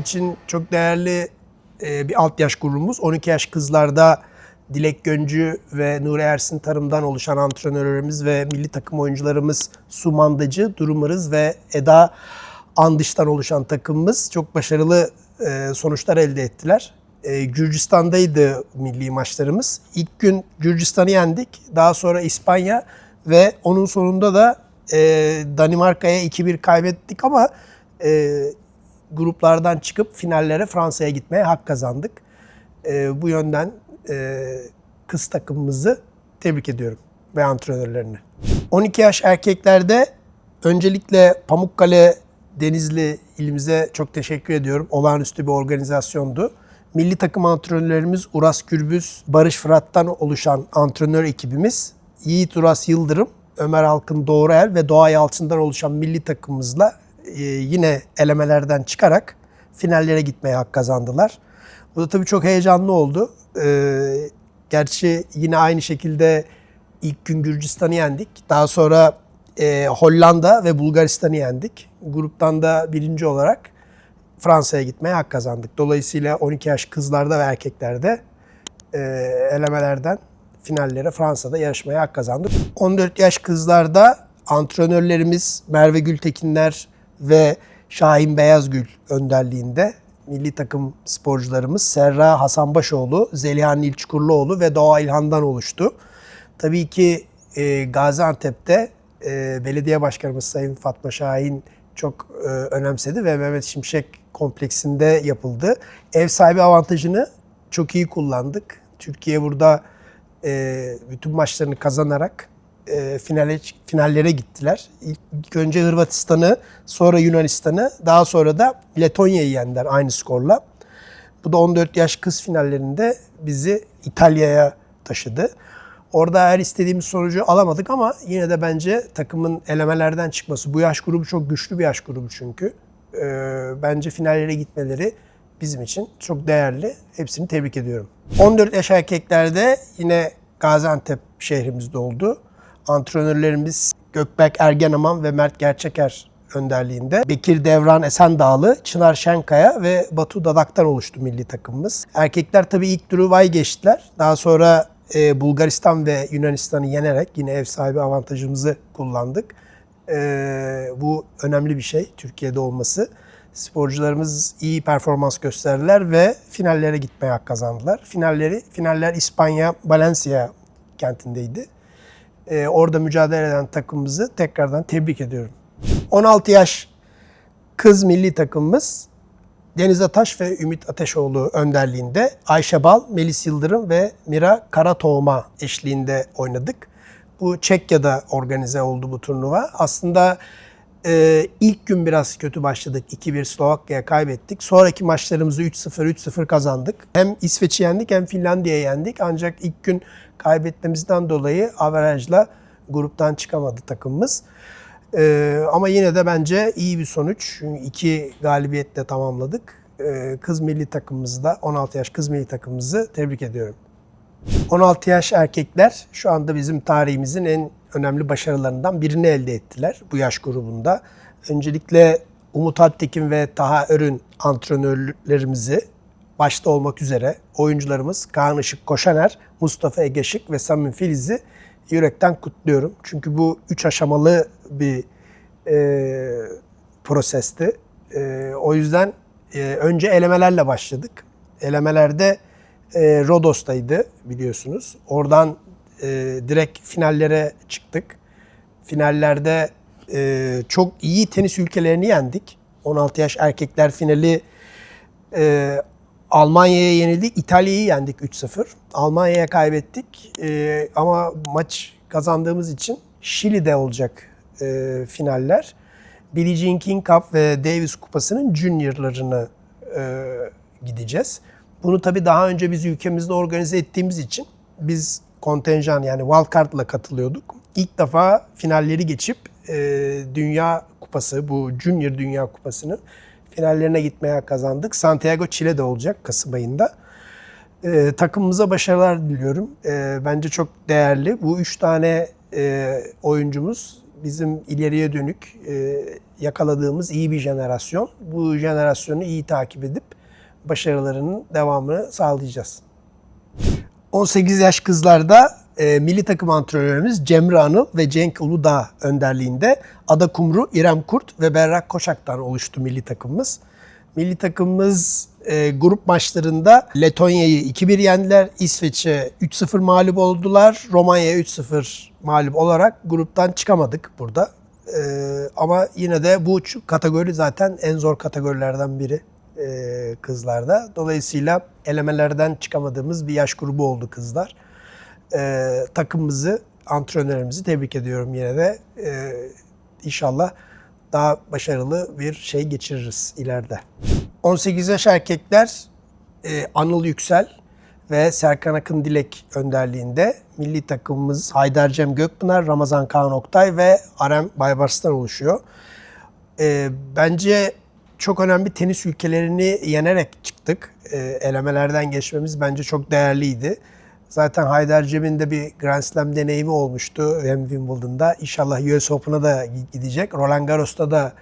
12 yaş bizim için çok değerli e, bir alt yaş grubumuz. 12 yaş kızlarda Dilek Göncü ve Nuri Ersin Tarım'dan oluşan antrenörlerimiz ve milli takım oyuncularımız Su Mandacı, Durumırız ve Eda Andış'tan oluşan takımımız çok başarılı e, sonuçlar elde ettiler. E, Gürcistan'daydı milli maçlarımız. İlk gün Gürcistan'ı yendik. Daha sonra İspanya ve onun sonunda da Danimarka'ya 2-1 kaybettik ama gruplardan çıkıp finallere Fransa'ya gitmeye hak kazandık. E, bu yönden e, kız takımımızı tebrik ediyorum ve antrenörlerini. 12 yaş erkeklerde öncelikle Pamukkale Denizli ilimize çok teşekkür ediyorum. Olağanüstü bir organizasyondu. Milli takım antrenörlerimiz Uras Gürbüz, Barış Fırat'tan oluşan antrenör ekibimiz Yiğit Uras Yıldırım, Ömer Alkın Doğruel ve Doğa Yalçın'dan oluşan milli takımımızla yine elemelerden çıkarak finallere gitmeye hak kazandılar. Bu da tabii çok heyecanlı oldu. Ee, gerçi yine aynı şekilde ilk gün Gürcistan'ı yendik. Daha sonra e, Hollanda ve Bulgaristan'ı yendik. Gruptan da birinci olarak Fransa'ya gitmeye hak kazandık. Dolayısıyla 12 yaş kızlarda ve erkeklerde e, elemelerden finallere Fransa'da yarışmaya hak kazandık. 14 yaş kızlarda antrenörlerimiz Merve Gültekinler ve Şahin Beyazgül önderliğinde milli takım sporcularımız Serra Hasanbaşoğlu, Zeliha Nilçukurluoğlu ve Doğa İlhan'dan oluştu. Tabii ki e, Gaziantep'te e, belediye başkanımız Sayın Fatma Şahin çok e, önemsedi ve Mehmet Şimşek kompleksinde yapıldı. Ev sahibi avantajını çok iyi kullandık. Türkiye burada e, bütün maçlarını kazanarak e, finale finallere gittiler. İlk, önce Hırvatistan'ı, sonra Yunanistan'ı, daha sonra da Letonya'yı yendiler aynı skorla. Bu da 14 yaş kız finallerinde bizi İtalya'ya taşıdı. Orada her istediğimiz sonucu alamadık ama yine de bence takımın elemelerden çıkması, bu yaş grubu çok güçlü bir yaş grubu çünkü. E, bence finallere gitmeleri bizim için çok değerli. Hepsini tebrik ediyorum. 14 yaş erkeklerde yine Gaziantep şehrimizde oldu. Antrenörlerimiz Gökberk Ergenaman ve Mert Gerçeker önderliğinde Bekir Devran Esendağlı, Çınar Şenkaya ve Batu Dadak'tan oluştu milli takımımız. Erkekler tabii ilk turu vay geçtiler. Daha sonra e, Bulgaristan ve Yunanistan'ı yenerek yine ev sahibi avantajımızı kullandık. E, bu önemli bir şey Türkiye'de olması. Sporcularımız iyi performans gösterdiler ve finallere gitmeye hak kazandılar. Finalleri, finaller İspanya, Valencia kentindeydi. Ee, orada mücadele eden takımımızı tekrardan tebrik ediyorum. 16 yaş kız milli takımımız Deniz Ataş ve Ümit Ateşoğlu önderliğinde Ayşe Bal, Melis Yıldırım ve Mira Karatoğma eşliğinde oynadık. Bu Çekya'da organize oldu bu turnuva. Aslında e, ilk gün biraz kötü başladık. 2-1 Slovakya'ya kaybettik. Sonraki maçlarımızı 3-0, 3-0 kazandık. Hem İsveç'i yendik hem Finlandiya'yı yendik. Ancak ilk gün kaybetmemizden dolayı averajla gruptan çıkamadı takımımız. E, ama yine de bence iyi bir sonuç. Çünkü iki galibiyetle tamamladık. E, kız milli takımımızı da 16 yaş kız milli takımımızı tebrik ediyorum. 16 yaş erkekler şu anda bizim tarihimizin en önemli başarılarından birini elde ettiler bu yaş grubunda. Öncelikle Umut Alptekin ve Taha Örün antrenörlerimizi başta olmak üzere oyuncularımız Kaan Işık Koşaner, Mustafa Egeşik ve Samim Filiz'i yürekten kutluyorum. Çünkü bu üç aşamalı bir e, prosesti. E, o yüzden e, önce elemelerle başladık. Elemelerde e, Rodos'taydı biliyorsunuz. Oradan e, direkt finallere çıktık. Finallerde e, çok iyi tenis ülkelerini yendik. 16 yaş erkekler finali e, Almanya'ya yenildi. İtalya'yı yendik 3-0. Almanya'ya kaybettik. E, ama maç kazandığımız için Şili'de olacak e, finaller. Billie Jean King Cup ve Davis Kupası'nın juniorlarını e, gideceğiz. Bunu tabii daha önce biz ülkemizde organize ettiğimiz için biz kontenjan yani wildcard'la katılıyorduk. İlk defa finalleri geçip e, Dünya Kupası, bu Junior Dünya Kupası'nı finallerine gitmeye kazandık. Santiago Chile'de olacak Kasım ayında. E, takımımıza başarılar diliyorum. E, bence çok değerli. Bu üç tane e, oyuncumuz bizim ileriye dönük e, yakaladığımız iyi bir jenerasyon. Bu jenerasyonu iyi takip edip başarılarının devamını sağlayacağız. 18 yaş kızlarda e, milli takım antrenörümüz Cemre Anıl ve Cenk Uludağ önderliğinde Ada Kumru, İrem Kurt ve Berrak Koçak'tan oluştu milli takımımız. Milli takımımız e, grup maçlarında Letonya'yı 2-1 yendiler. İsveç'e 3-0 mağlup oldular. Romanya'ya 3-0 mağlup olarak gruptan çıkamadık burada. E, ama yine de bu kategori zaten en zor kategorilerden biri e, kızlarda. Dolayısıyla elemelerden çıkamadığımız bir yaş grubu oldu kızlar. E, takımımızı, antrenörümüzü tebrik ediyorum yine de. E, inşallah daha başarılı bir şey geçiririz ileride. 18 yaş erkekler e, Anıl Yüksel ve Serkan Akın Dilek önderliğinde milli takımımız Haydar Cem Gökpınar, Ramazan Kaan Oktay ve Arem Baybars'tan oluşuyor. E, bence çok önemli tenis ülkelerini yenerek çıktık. E, elemelerden geçmemiz bence çok değerliydi. Zaten Haydar Cem'in de bir Grand Slam deneyimi olmuştu hem Wimbledon'da. İnşallah US Open'a da gidecek. Roland Garros'ta da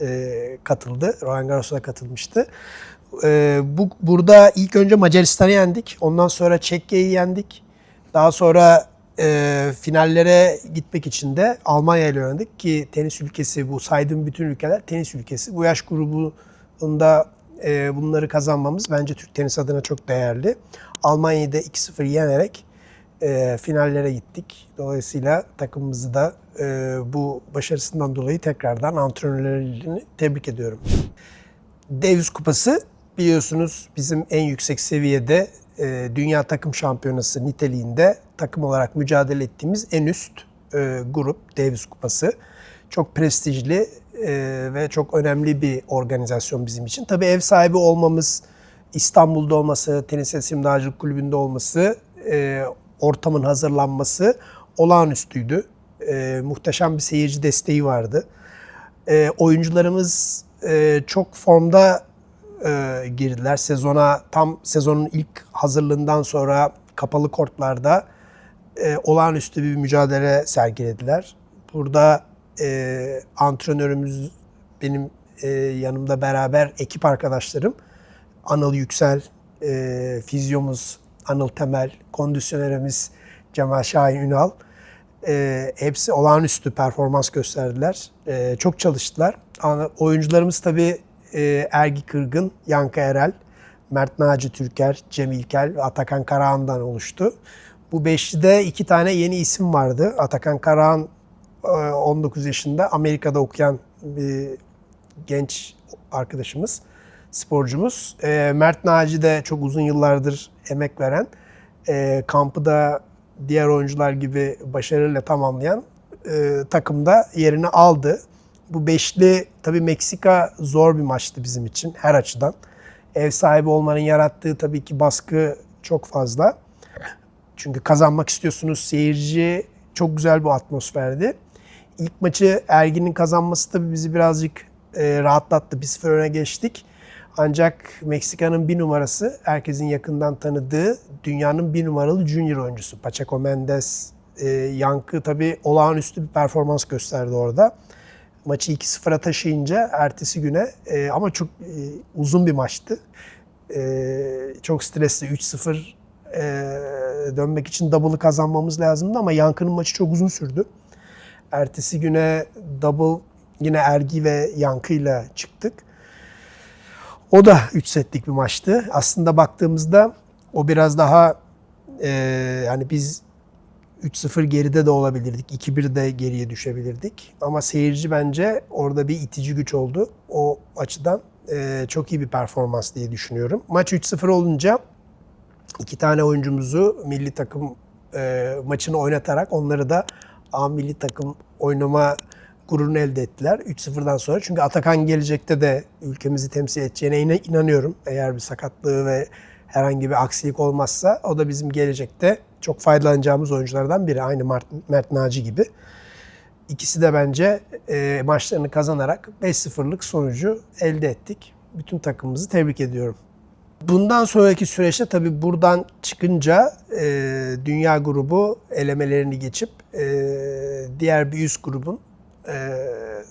e, katıldı. Roland Garros'a da katılmıştı. E, bu Burada ilk önce Macaristan'ı yendik. Ondan sonra Çekya'yı yendik. Daha sonra e, finallere gitmek için de Almanya ile oynadık ki tenis ülkesi bu saydığım bütün ülkeler tenis ülkesi. Bu yaş grubunda e, bunları kazanmamız bence Türk tenis adına çok değerli. Almanya'yı da 2-0 yenerek e, finallere gittik. Dolayısıyla takımımızı da e, bu başarısından dolayı tekrardan antrenörlerini tebrik ediyorum. Davis Kupası biliyorsunuz bizim en yüksek seviyede e, Dünya Takım Şampiyonası niteliğinde takım olarak mücadele ettiğimiz en üst e, grup Davis Kupası. Çok prestijli e, ve çok önemli bir organizasyon bizim için. Tabii ev sahibi olmamız, İstanbul'da olması, Tenis Esim Dağcılık Kulübü'nde olması, e, ortamın hazırlanması olağanüstüydü. E, muhteşem bir seyirci desteği vardı. E, oyuncularımız e, çok formda e, girdiler. Sezona tam sezonun ilk hazırlığından sonra kapalı kortlarda e, olağanüstü bir mücadele sergilediler. Burada e, antrenörümüz benim e, yanımda beraber ekip arkadaşlarım Anıl Yüksel, e, fizyomuz Anıl Temel, kondisyonerimiz Cemal Şahin Ünal. E, hepsi olağanüstü performans gösterdiler. E, çok çalıştılar. Oyuncularımız tabii e, Ergi Kırgın, Yanka Erel, Mert Naci Türker, Cem İlkel ve Atakan Karahan'dan oluştu. Bu beşlide iki tane yeni isim vardı. Atakan Karahan e, 19 yaşında Amerika'da okuyan bir genç arkadaşımız, sporcumuz. E, Mert Naci de çok uzun yıllardır emek veren, e, kampı da diğer oyuncular gibi başarıyla tamamlayan e, takımda yerini aldı. Bu beşli tabii Meksika zor bir maçtı bizim için her açıdan. Ev sahibi olmanın yarattığı tabii ki baskı çok fazla. Çünkü kazanmak istiyorsunuz. Seyirci çok güzel bir atmosferdi. İlk maçı Ergin'in kazanması tabii bizi birazcık e, rahatlattı. 1-0 öne geçtik. Ancak Meksika'nın bir numarası, herkesin yakından tanıdığı dünyanın bir numaralı junior oyuncusu. Pacheco Mendes, e, Yankı tabii olağanüstü bir performans gösterdi orada. Maçı 2-0'a taşıyınca ertesi güne e, ama çok e, uzun bir maçtı. E, çok stresli 3-0 e, dönmek için double'ı kazanmamız lazımdı ama Yankı'nın maçı çok uzun sürdü. Ertesi güne double yine Ergi ve Yankı'yla çıktık. O da 3 setlik bir maçtı. Aslında baktığımızda o biraz daha e, yani biz 3-0 geride de olabilirdik. 2-1 de geriye düşebilirdik. Ama seyirci bence orada bir itici güç oldu. O açıdan e, çok iyi bir performans diye düşünüyorum. Maç 3-0 olunca iki tane oyuncumuzu milli takım e, maçını oynatarak onları da A milli takım oynama gururunu elde ettiler 3-0'dan sonra. Çünkü Atakan gelecekte de ülkemizi temsil edeceğine ina- inanıyorum. Eğer bir sakatlığı ve herhangi bir aksilik olmazsa o da bizim gelecekte çok faydalanacağımız oyunculardan biri. Aynı Mert, Mert Naci gibi. İkisi de bence e, maçlarını kazanarak 5-0'lık sonucu elde ettik. Bütün takımımızı tebrik ediyorum. Bundan sonraki süreçte tabii buradan çıkınca e, dünya grubu elemelerini geçip e, diğer bir üst grubun e,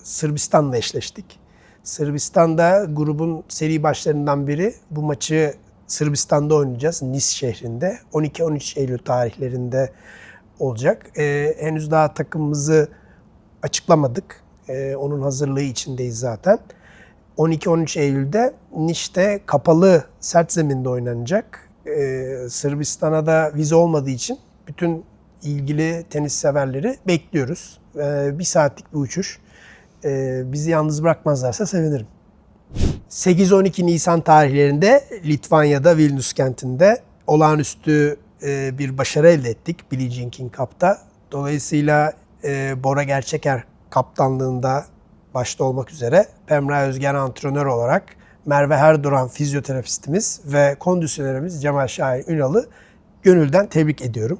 Sırbistan'la eşleştik. Sırbistan'da grubun seri başlarından biri. Bu maçı Sırbistan'da oynayacağız. Nice şehrinde. 12-13 Eylül tarihlerinde olacak. E, henüz daha takımımızı açıklamadık. E, onun hazırlığı içindeyiz zaten. 12-13 Eylül'de Nice'de kapalı sert zeminde oynanacak. Ee, Sırbistan'a da vize olmadığı için bütün ilgili tenis severleri bekliyoruz. Ee, bir saatlik bir uçuş. Ee, bizi yalnız bırakmazlarsa sevinirim. 8-12 Nisan tarihlerinde Litvanya'da Vilnius kentinde olağanüstü e, bir başarı elde ettik Billie Jean King Cup'ta. Dolayısıyla e, Bora Gerçeker kaptanlığında başta olmak üzere Pemra Özgen antrenör olarak Merve Erduran fizyoterapistimiz ve kondisyonerimiz Cemal Şahin Ünal'ı gönülden tebrik ediyorum.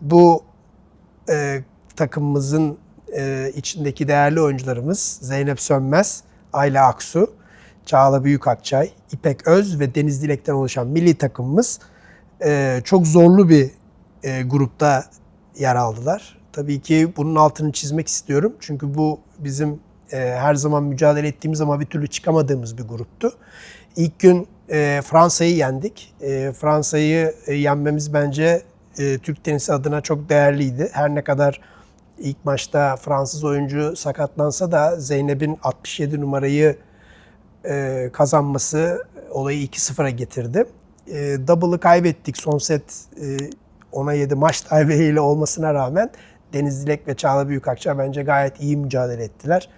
Bu e, takımımızın e, içindeki değerli oyuncularımız Zeynep Sönmez, Ayla Aksu, Çağla Büyükakçay, İpek Öz ve Deniz Dilek'ten oluşan milli takımımız e, çok zorlu bir e, grupta yer aldılar. Tabii ki bunun altını çizmek istiyorum. Çünkü bu bizim e, her zaman mücadele ettiğimiz ama bir türlü çıkamadığımız bir gruptu. İlk gün e, Fransa'yı yendik. E, Fransa'yı e, yenmemiz bence e, Türk tenisi adına çok değerliydi. Her ne kadar ilk maçta Fransız oyuncu sakatlansa da Zeynep'in 67 numarayı e, kazanması olayı 2-0'a getirdi. E, double'ı kaybettik. Son set e, ona 7 maç ile olmasına rağmen Deniz Dilek ve Çağla Büyükakça bence gayet iyi mücadele ettiler.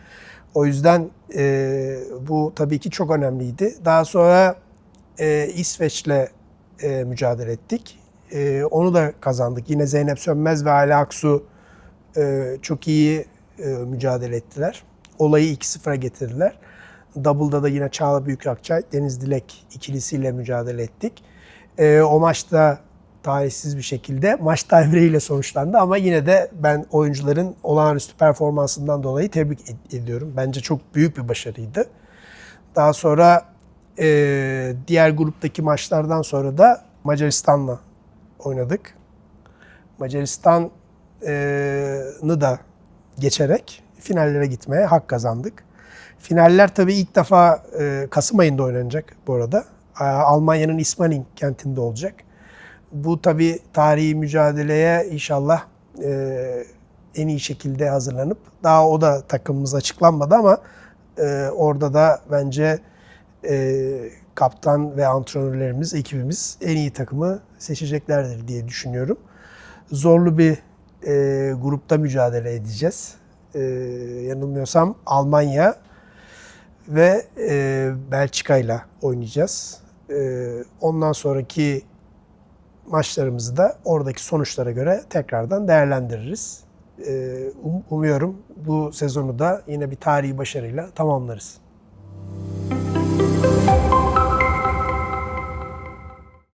O yüzden e, bu tabii ki çok önemliydi. Daha sonra e, İsveç'le e, mücadele ettik. E, onu da kazandık. Yine Zeynep Sönmez ve Ali Aksu e, çok iyi e, mücadele ettiler. Olayı 2-0'a getirdiler. Double'da da yine Çağla Büyükakçay, Deniz Dilek ikilisiyle mücadele ettik. E, o maçta talihsiz bir şekilde maç devriyle sonuçlandı ama yine de ben oyuncuların olağanüstü performansından dolayı tebrik ed- ediyorum. Bence çok büyük bir başarıydı. Daha sonra e, diğer gruptaki maçlardan sonra da Macaristan'la oynadık. Macaristan'ı da geçerek finallere gitmeye hak kazandık. Finaller tabii ilk defa e, Kasım ayında oynanacak bu arada. Almanya'nın İsmaning kentinde olacak. Bu tabii tarihi mücadeleye inşallah e, en iyi şekilde hazırlanıp daha o da takımımız açıklanmadı ama e, orada da bence e, kaptan ve antrenörlerimiz, ekibimiz en iyi takımı seçeceklerdir diye düşünüyorum. Zorlu bir e, grupta mücadele edeceğiz. E, yanılmıyorsam Almanya ve e, Belçika ile oynayacağız. E, ondan sonraki maçlarımızı da oradaki sonuçlara göre tekrardan değerlendiririz. Ee, um- Umuyorum bu sezonu da yine bir tarihi başarıyla tamamlarız.